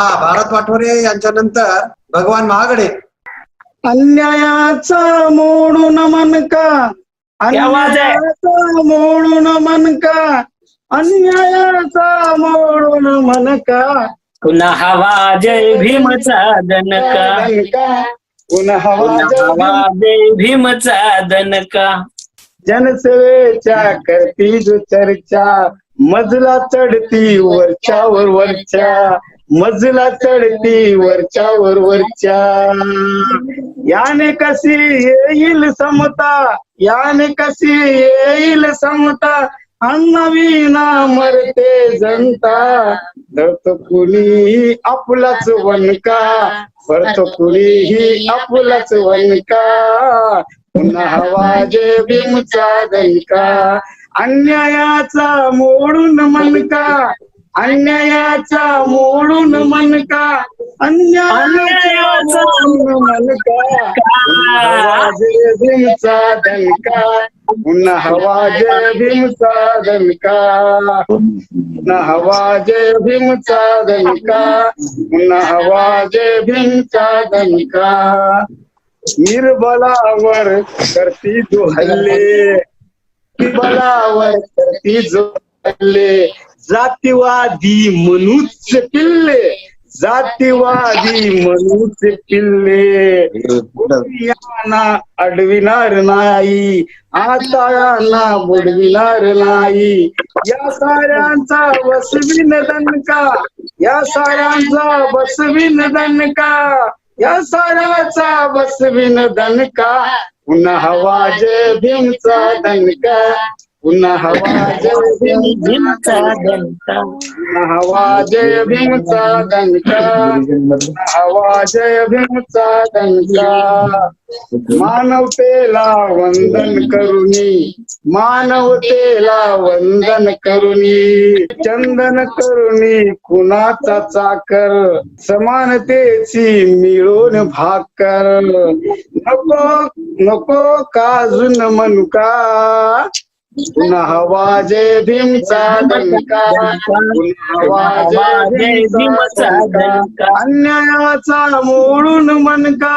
हा भारत वाठोरे यांच्या नंतर भगवान महागडे. अन्यायाचा मोडून मनका आवाज आहे. अन्यायाचा मोडून मनका अन्यायाचा मोडून मनका पुन्हा हवा जय भीमचा दणका पुन्हा पुन्हा हवा जय भीमचा दणका जनसेवेच्या करती जो चर्चा मजला चढती वरच्यावर वरच्या. मजला चढती वरच्यावर वरच्या याने कशी येईल समता याने कशी येईल समता. अन्नविना मरते जनता. धरतो कुणीही आपलाच वनका भरतो कुणीही आपलाच वनका पुन्हा हवा जे भीमचा दनका अन्यायाचा मोडून मनका. अन्यायाचा मोडून मनका अन्यायाचा मोडून मनका पुन्हा भीमचा दणका पुन्हा हवा जय भीमचा दणका. पुन्हा हवा जय भीमचा दणका पुन्हा हवा जय भीमचा दणका. निर्बलावर करती जो हल्ले निर्बलावर करती जो हल्ले जातीवादी मनुष्य पिल्ले. जातीवादी मनुष्य पिल्ले. यांना अडविणार नाही. आतायांना बुडविणार नाही. या साऱ्यांचा बसविन दणका. या साऱ्यांचा बसविन दणका. या साऱ्याचा बसविन दणका. पुन्हा हवा भीमचा दणका. पुन्हा हवा जय भीमचा भीमचा हवा जय भीमचा दणका हवा जय भीमचा दणका मानवतेला वंदन करुणी मानवतेला वंदन करुणी चंदन करुणी कुणाचा चाकर समानतेची मिळून भाकर. नको नको काजून मनुका. पुन्हा वाजे जय भीमचा दणका. पुन्हा हवा भीमचा दणका. अन्यायाचा मोडून मनका.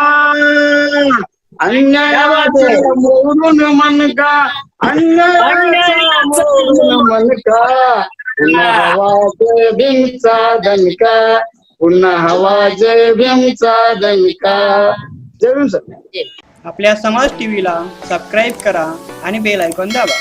अन्यायाचा मोडून मनका. अन्यायाचा मोडून मनका. पुन्हा वाजे जय भीमचा दणका. पुन्हा वाजे जय भीमचा दणका. जय भीम सर. आपल्या समाज टीव्हीला सबस्क्राईब करा आणि बेल आयकॉन दाबा.